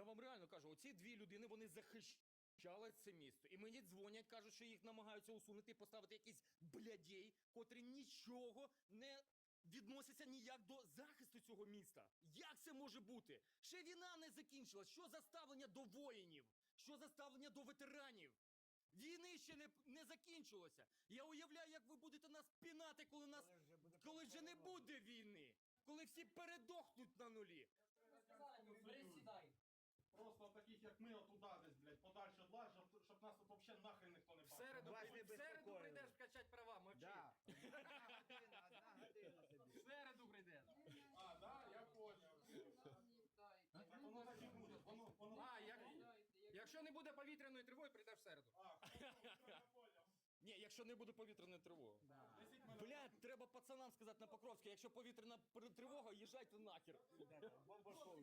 Я вам реально кажу, оці дві людини вони захищали це місто. І мені дзвонять, кажуть, що їх намагаються усунути і поставити якийсь блядей, котрі нічого не відносяться ніяк до захисту цього міста. Як це може бути? Ще війна не закінчилась. Що за ставлення до воїнів? Що за ставлення до ветеранів? Війни ще не, не закінчилося. Я уявляю, як ви будете нас пінати, коли нас коли вже не буде війни, коли всі передохнуть на нулі. Таких, як ми, отуда десь, блядь, подальше від вас, щоб, нас тут взагалі нахрен ніхто не В бачив. середу, Вас в середу безпокоїли. прийдеш вкачать права, мовчи. Да. Одна година, одна година тобі. В середу прийдеш. А, да, я понял. Так воно так і буде. Воно, воно. А, як, якщо не буде повітряної тривоги, прийдеш в середу. А, я понял. Ні, якщо не буде повітряної тривоги. Мене. Блядь, треба пацанам сказати на Покровське, якщо повітряна тривога, їжджайте нахер.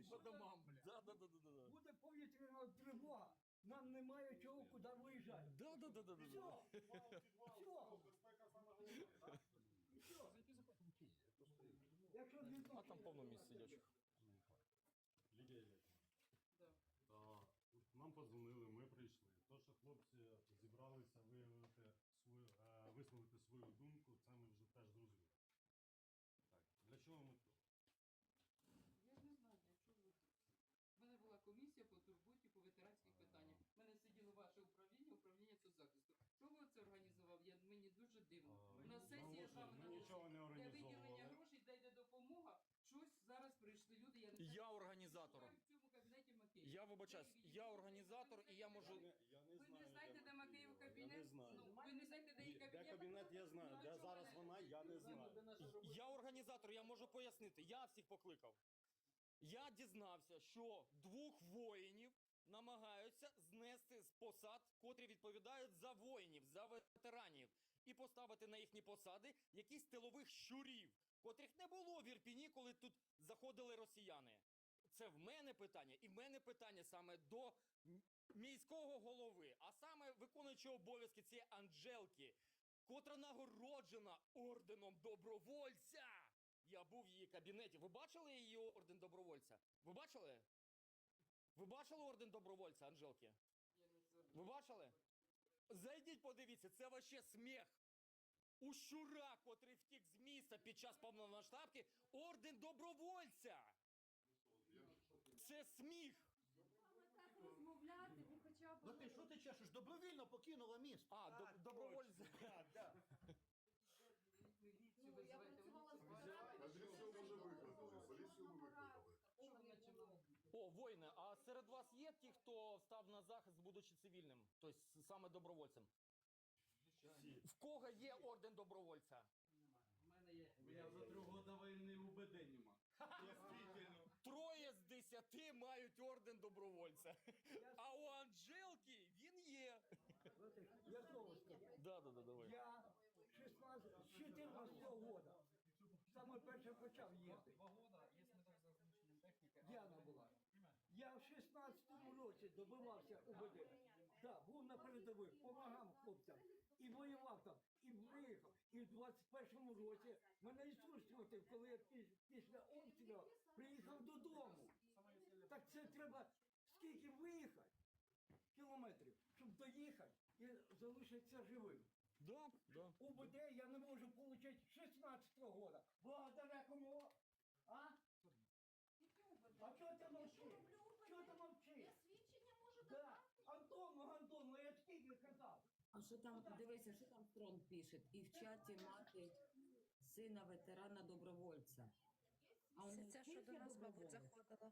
По домам, блядь. Да, да, да, да, да. да. Буде повітряна тривога. Нам немає чого куди виїжджати. Да, да, да, да, да, да. Все, Всьо. безпека саме головне, так? якщо не А там повно місць сидячих. Лідія А, Нам подзвонили, ми прийшли. То, що хлопці зібралися виявити свою, е, висловити свою думку, це ми вже теж зрозуміли. Так, для чого ми тут? Я не знаю, для чого ви тут. У мене була комісія по турботі по ветеранських питаннях. У мене сиділо ваше управління, управління соцзахисту. Що ви це організував? Я, мені дуже дивно. А, У нас сесія з вами Ми нічого не Для виділення організовували. грошей, де йде допомога. Щось зараз прийшли люди, я не знаю. Я організатор. Шукають в цьому кабінеті Макеїв. Я вибачаюсь, я організатор і я можу. Я не Ви знаю, не знаєте, де Макеїв Я не знаю. Ну, ви не знаєте, де її Де кабінет? кабінет я знаю, Ну, де зараз вона, я не знаю. Я організатор, я можу пояснити. Я всіх покликав. Я дізнався, що двох воїнів намагаються знести з посад, котрі відповідають за воїнів, за ветеранів, і поставити на їхні посади якісь тилових щурів, котрих не було в Ірпіні, коли тут заходили росіяни. Це в мене питання, і в мене питання саме до міського голови, а саме виконуючого обов'язки цієї Анжелки, котра нагороджена орденом добровольця. Я був в її кабінеті. Ви бачили її орден добровольця? Ви бачили? Ви бачили орден добровольця, Анжелки? Ви бачили? Зайдіть, подивіться, це вообще сміх. У щура, котрий втік з міста під час повномасштабки, орден добровольця. Це сміх. Б... Ну ти що ти чешеш? Добровільно покинула місто. А, Так, доб- Да, да. Міліцію Ну, я працювала з А що міліцію це викликали, дуже поліцію ми викликали. О, воїни, а серед вас є ті, хто став на захист, будучи цивільним? Тобто саме добровольцем? В кого є орден добровольця? У мене є. Я за війни УБД нема. Действительно. Троє десяти мають орден добровольця. А у Анжелки він є. Я знову скажу. Да, да, да, давай. Я 16, з 14 года саме перше почав їздити. Два года, є медаль за знищенням техніки. Діана була. Я в 16-му році добивався УБД. Так, був на передових, допомагав хлопцям. І воював там, і виїхав. І в 21-му році мене Ісус коли я піс- після обстрілу приїхав додому. Так це треба скільки виїхати кілометрів, щоб доїхати і залишитися живим. Да, да. УБД я не можу отримати 16-го года. Благодаря кому? А? А чого ти мовчиш? Чого ти мовчиш? Я свідчення можу Да. Антону, Антону, я скільки казав. А що там, дивися, що там Стронг пише? І в чаті мати сина ветерана добровольця. А у Це них ця, що до нас, мабуть, доброволець? заходила.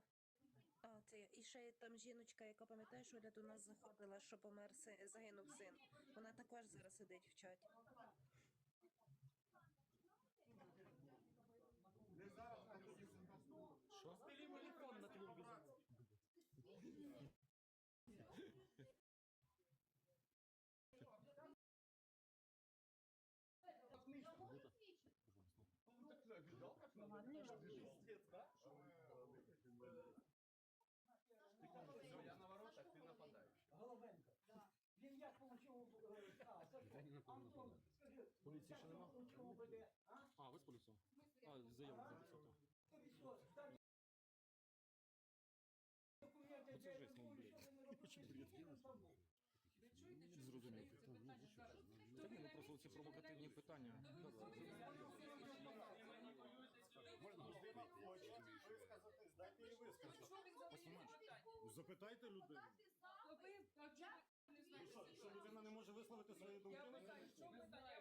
А, це і ще там жіночка, яка пам'ятаєш, Оля до нас заходила, що помер си- загинув син. Вона також зараз сидить в чаті. Не зараз, а тоді Що? Телефон на клубі. Все, я на воротах, ти нападаєш. Головенко. Він як получив, е, а, Сашко, Антон, скажи, Поліції ще нема? а? Ви з поліцією? А, заяву записати. Оце де Ви чуєте, що зрозуміти це питання зараз? То ви ці ви провокативні питання. Ви висказати. Ну? Запитайте. Ви, ви знаєте Що, що людина не може висловити свої думки? Я питаю, що питання? Я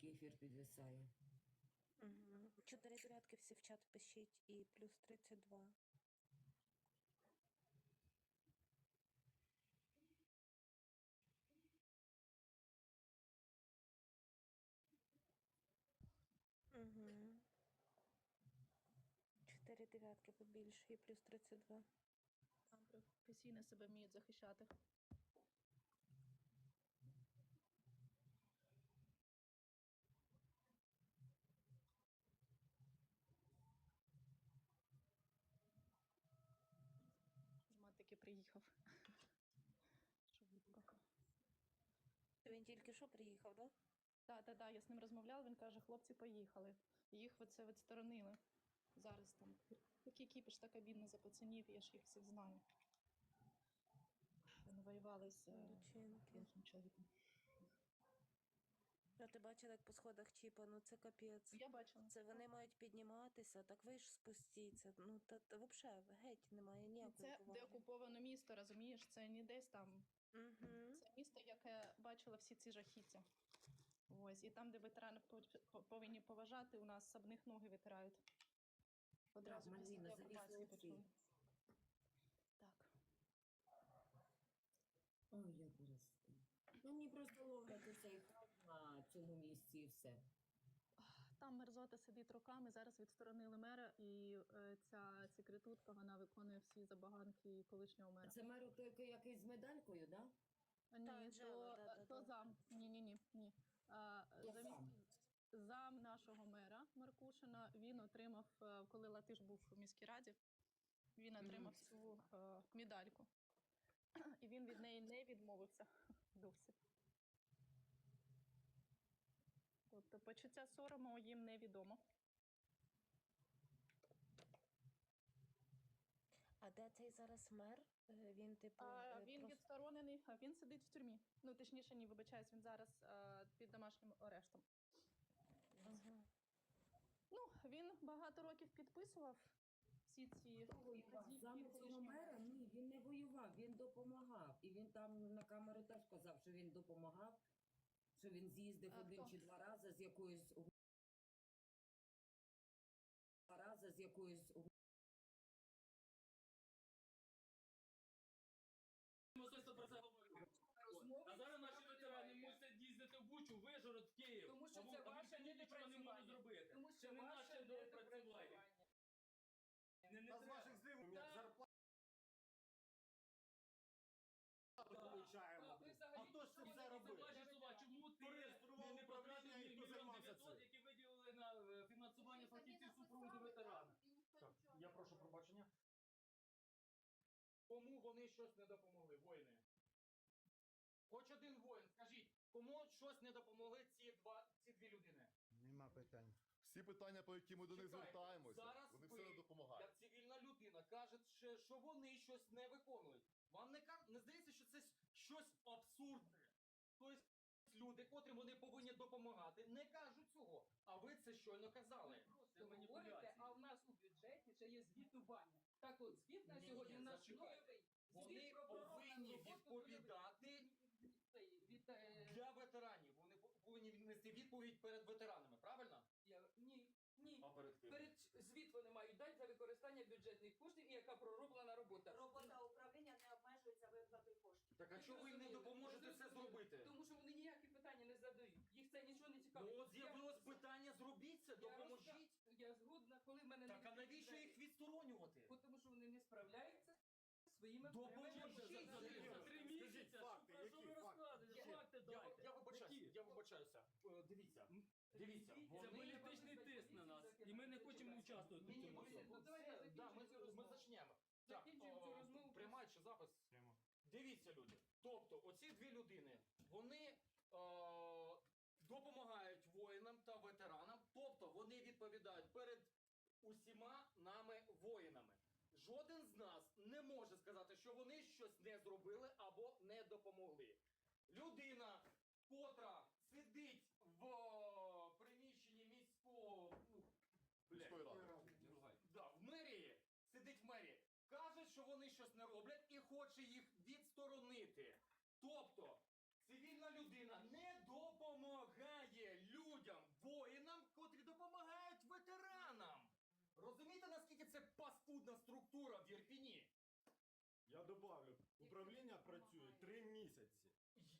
Трішки ефір підвисає. Угу. Чотири дев'ятки всі в чат пишіть і плюс 32. Угу. Чотири дев'ятки побільше і плюс 32. Добре, професійно себе вміють захищати. Жмат таки приїхав. Швидко. То він тільки що приїхав, так? Так, так, так, я з ним розмовляла, він каже, хлопці поїхали. Їх оце відсторонили. Зараз там. Такий кіпіш та кабін за пацанів, я ж їх всіх знаю. Вони воювали з е, іншим чоловіком. А ти бачила, як по сходах чіпа, ну це капець. Я бачила. Це вони мають підніматися, так ви ж спустіться. Ну та, та взагалі геть немає ніякої Це поваги. деокуповане місто, розумієш? Це не десь там. Угу. Це місто, яке бачило всі ці жахіття. Ось, і там, де ветерани повинні поважати, у нас сабних ноги витирають. Одразу Так, Мальвіна, почули. Так. Ой, я просто. Ну, мені просто ловлять цей хат на цьому місці і все. Там мерзота сидить роками. Зараз відсторонили мера, і е, ця секретутка вона виконує всі забаганки колишнього мера. це меру той, який- з медалькою, да? Ні, Та, то, да, да, то да. зам. Ні, ні, ні, ні. А, замість зам нашого мера Маркушина він отримав, е, коли Латиш був у міській раді, він отримав цю е, медальку. І він від неї не відмовився досі. Тобто почуття сорому їм невідомо. А де цей зараз мер? Е, Він типу. А, е, він проф- відсторонений, а він сидить в тюрмі. Ну, точніше, ні, вибачаюсь, він зараз е, під домашнім арештом. Ага. Ну, він багато років підписував всі ці цього мера, ні, він не воював, він допомагав. І він там на камеру теж казав, що він допомагав, що він з'їздив А один хто? чи два рази з якоюсь уг- два рази з якоюсь уг- А зараз наші ветерани мусять їздити в Бучу, Вижгород, в Київ. Тому що А це а ваше нічого не можуть недопрацювання. зробити. Тому що Це не ваше наше недопрацювання. допрацювання. Не, не Та з треба. ваших здивів Так. зарплату получаємо. Ви А взагалі хто ж це нічого все не робив? Ваші слова, чому ти Реєстрував не, не потратив управління, і хто мільйон займався дев'ятсот, цим? які виділили на е, фінансування фахівців супроводу ветерана? Так, я прошу пробачення. Кому вони щось не допомогли, воїни? Хоч один воїн, скажіть, кому щось не допомогли ці два ці дві людини? Нема питань. Всі питання, по які ми до них Чекайте, звертаємося, зараз вони ви, все не допомагають. Як цивільна людина каже, що, що вони щось не виконують. Вам не не здається, що це щось абсурдне. Тобто люди, котрим вони повинні допомагати, не кажуть цього. А ви це щойно казали. Це Просто говорите, маніпуляції. а в нас у бюджеті ще є звітування. Так от, звіт на Ні, сьогодні ні, зачекайте. нульовий. Вони Звіт про пророблені повинні роботу відповідати Цей, від, е, для ветеранів. Вони по- повинні нести відповідь перед ветеранами, правильно? я- Ні, ні. А перед ким? Перед звіт вони мають дати за використання бюджетних коштів і яка пророблена робота. Робота управління не обмежується виплатою коштів. Так а чого ви не допоможете це зробити? Тому що вони ніякі питання не задають. Їх це нічого не цікавить. Ну от Я- з'явилось питання, зробіть це, я допоможіть. розка- коли в мене Так а не навіщо їх відсторонювати? Бо Тому що вони не справляються своїми Допоможіть проблемами. їм. Скажіть факти, які факти? Я, я, я вибачаюся, я вибачаюся. Е, Дивіться, дивіться, Це вони... політичний тиск на нас, і ми не хочемо участвувати Ні, ні, ми, Ну, давайте да, ми, закінчимо цю ми розмову. зачнемо. Закінчуємо цю о, розмову. Приймаючи запис. Дивіться, люди. Тобто, оці дві людини, вони е, допомагають воїнам та ветеранам, тобто вони відповідають перед усіма нами воїнами. Жоден з нас не може сказати, що вони щось не зробили або не допомогли. Людина, котра сидить в е, приміщенні міського ну, блядь, Міської ради. Да, в мерії, сидить в мерії, каже, що вони щось не роблять і хоче їх відсторонити. Тобто, цивільна людина не допомагає людям, воїнам, котрі допомагають ветеранам. Розумієте, наскільки це паскудна структура в Ірпіні? Я добавлю, управління працює три місяці.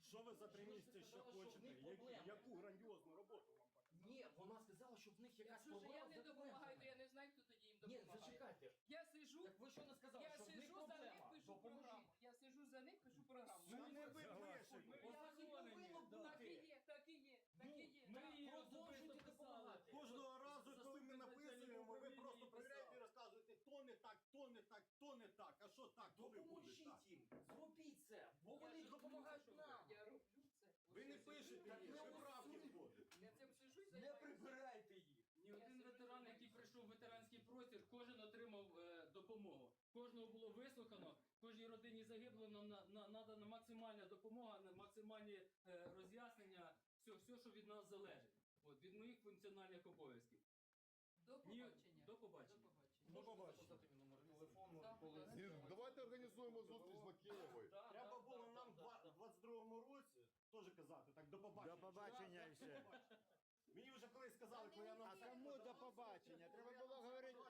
Що ви за три місяці ще сказала, що в хочете? них проблеми. Яку грандіозну роботу вам Ні, вона сказала, що в них якась Якщо ж я проблема не з допомагаю, то документами. я не знаю, хто тоді їм Ні, допомагає. зачекайте. Я сижу, Так ви що не сказали, я що в них сижу за них, проблема? пишу програму. Я сижу за них, пишу програму. Ну, не ви. пишете. Ось так і повинно Так і бути. є, так і є, так Ну, і є. ми Так. її продовжуйте допомагати. Кожного разу, коли ми написуємо, ви просто управління перевіряєте і розказуєте, то не так, то не так, то не так. А що так, коли буде Допоможіть їм, зробіть це, бо Я вони ж допомагають роблю це, нам. Я роблю це. Ви не пишете сижу, їх, я ви цим правки сижу. вводите. Я цим сижу і Не займаюся. прибирайте їх. Ні один ветеран, який прийшов в ветеранський простір, кожен отримав е, допомогу. Кожного було вислухано, кожній родині загиблого нам на, на, надана максимальна допомога, на максимальні е, роз'яснення, все, все, що від нас залежить. От, від моїх функціональних обов'язків. До Ні, побачення. до побачення. До мій номер телефону, Так, коли... Ні, давайте організуємо зустріч Макеєвою. Да, Треба да, було да, нам да, в 22-му році теж казати, так до побачення. До побачення все. Мені вже колись сказали, коли я на А кому до побачення? Треба було говорити.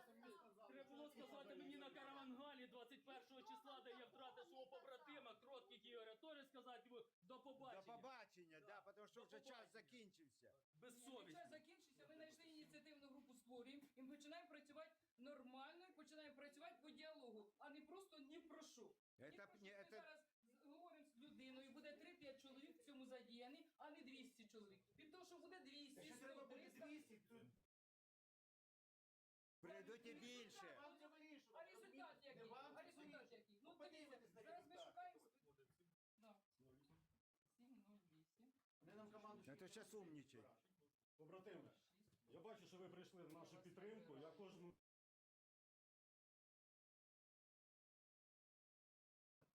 Треба було сказати мені на Каравангалі 21 числа, де я втратив свого побратима, кроткий Ігоря, теж сказати йому до До побачення. побачення, да, тому що вже час закінчився. Без Час совісті. закінчився, ми знайшли ініціативну групу створюємо і ми починаємо працювати нормально і починаємо працювати по діалогу, а не просто ні про що. Ні Это, про що. не, Ми это, зараз говоримо з людиною, буде 3-5 чоловік в цьому задіяний, а не 200 чоловік. Від того, що буде 200, Ще 100, треба буде 300, 200, то прийдуть і більше. вам це вирішувати. А результат який? Вам А результат який? Ну, Ну, дивіться, подивитесь на зараз ми результат. шукаємо... Да. 708. Вони нам команду Ну, то. Побратими, я бачу, що ви прийшли в нашу підтримку. Я кожному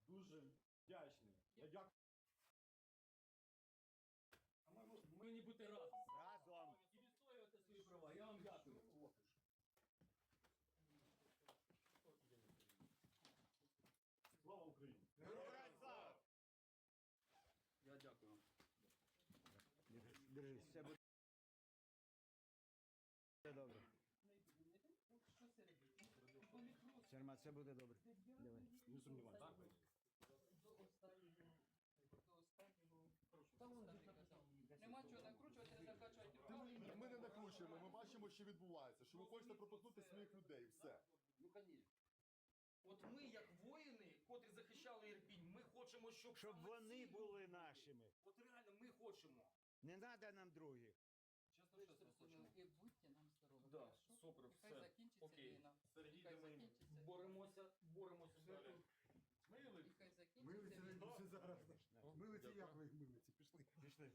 дуже вдячний. Я дякую. А ми повинні бути разом. Разом. І відстоювати свої права. Я вам дякую. Слава Україні! Я дякую. Держись, все буде добре. Серма, все буде добре. Давай. Не казав. Нема чого накручувати, не закачувати. Ми не накручуємо, ми бачимо, що відбувається, що ви хочете пропихнути своїх людей. Все. Ну, конечно. От ми, як воїни, котрі захищали Ірпінь, ми хочемо, щоб... Щоб саме вони ці були нашими. От реально, ми хочемо. Не треба нам других. Чесно, чесно, хочемо. І будьте нам здорові. Да, хорошо? супер, Нехай все. закінчиться Окей. війна. Сергій, Нехай ми закінчиться. боремося, боремося далі. Нехай закінчиться війна. зараз. Милиці як ви їх милиці? Пішли. Пішли.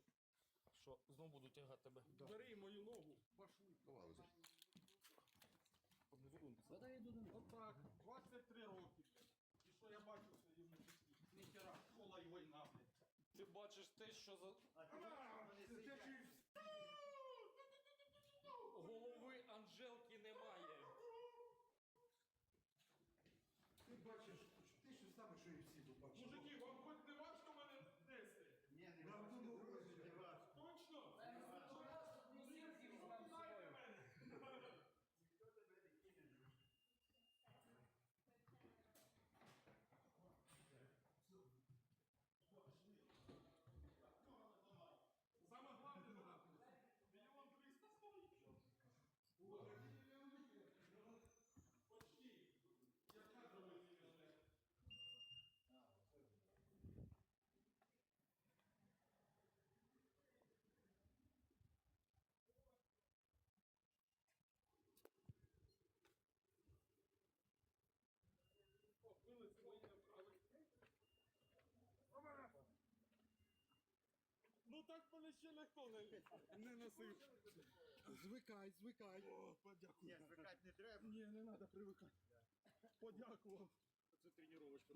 Що, знову буду тягати тебе? Бери мою ногу. Давай, Отак, 23 роки, блядь. І що я бачу в своєму житті? Ніхера, школа і війна, блядь. Ти бачиш те, що за... Голови Анжелки немає. Ти бачиш, ти що саме, що і всі тут бачать. Мужики, вам хоч не важко мене нести? Ні, не важко. Точно? Наступного разу ми всі візьмемо з собою. Ну так мене ще ніхто не, не носив. Звикай, звикай. О, подякую. Ні, звикати не треба. Ні, не треба привикати. Подякував. Це тренувачка.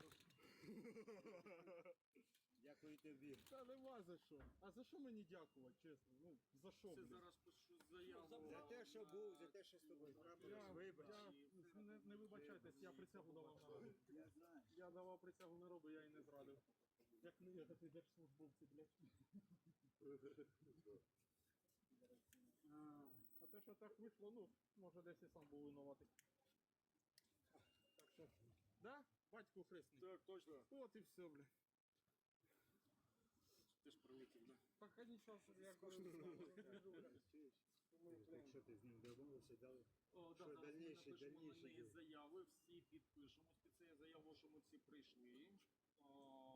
Дякую тобі. Та нема за що. А за що мені дякувати, чесно? Ну, за що? блін? пишу заяву. За те, що був, за те, що з тобою Я, вибач. я, не, не вибачайтесь, я присягу давав. Я знаю. Я давав присягу народу, я і не зрадив. Як не я, так і держслужбовці, блядь. А, а те, що так вийшло, ну, може десь і сам був винуватий. Так що, да? Батько хресний. Так, точно. От і все, блядь. Ти ж прилетів, да? Так, а нічого, я Якщо ти з ним домовився, дали. О, Що зараз ми дальніші, напишемо на неї дії? заяви, всі підпишемо під цією заявою, що ми всі прийшли. О,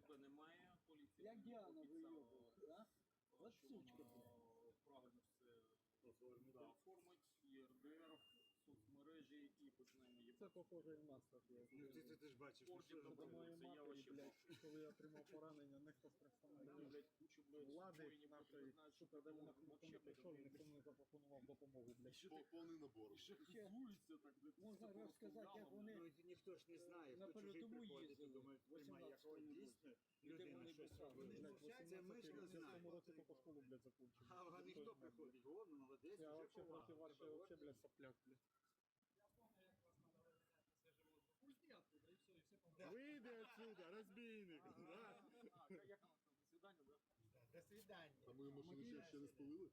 тебе немає, поліція. Як Діана обіцяла, да? От сучка, блядь. правильно все оформить ЄРДР, почнемо її. Це похоже і в нас так є. Ну ти, ти, ти ж бачиш, ну, що ж До моєї Це я матері, вообще блядь, коли я отримав поранення, ніхто з Там, представників блядь, кучу, блядь, влади воїнів, нашої, які сука, де вона вообще не прийшов, ніхто не запропонував допомогу, блядь. Ще так- Повний набор. ще хизуються так, блядь, Можна такого розказати, як скандалу, вони Ну, ніхто ж не знає, на хто чужий передову приходить і їздили думає, приймає, як от 18-му дійсно І де вони. Блядь, Це ми ж не в цьому знаємо. році тільки школу, блядь, закончив. А ніхто приходить, о, ну молодець, Я вже вообще повага. проти вашої, вообще, блядь, сопляк, блядь. Вийди отсюда, розбійник, да? До свидання, да? До свидання. А ми ще, ще не спалили?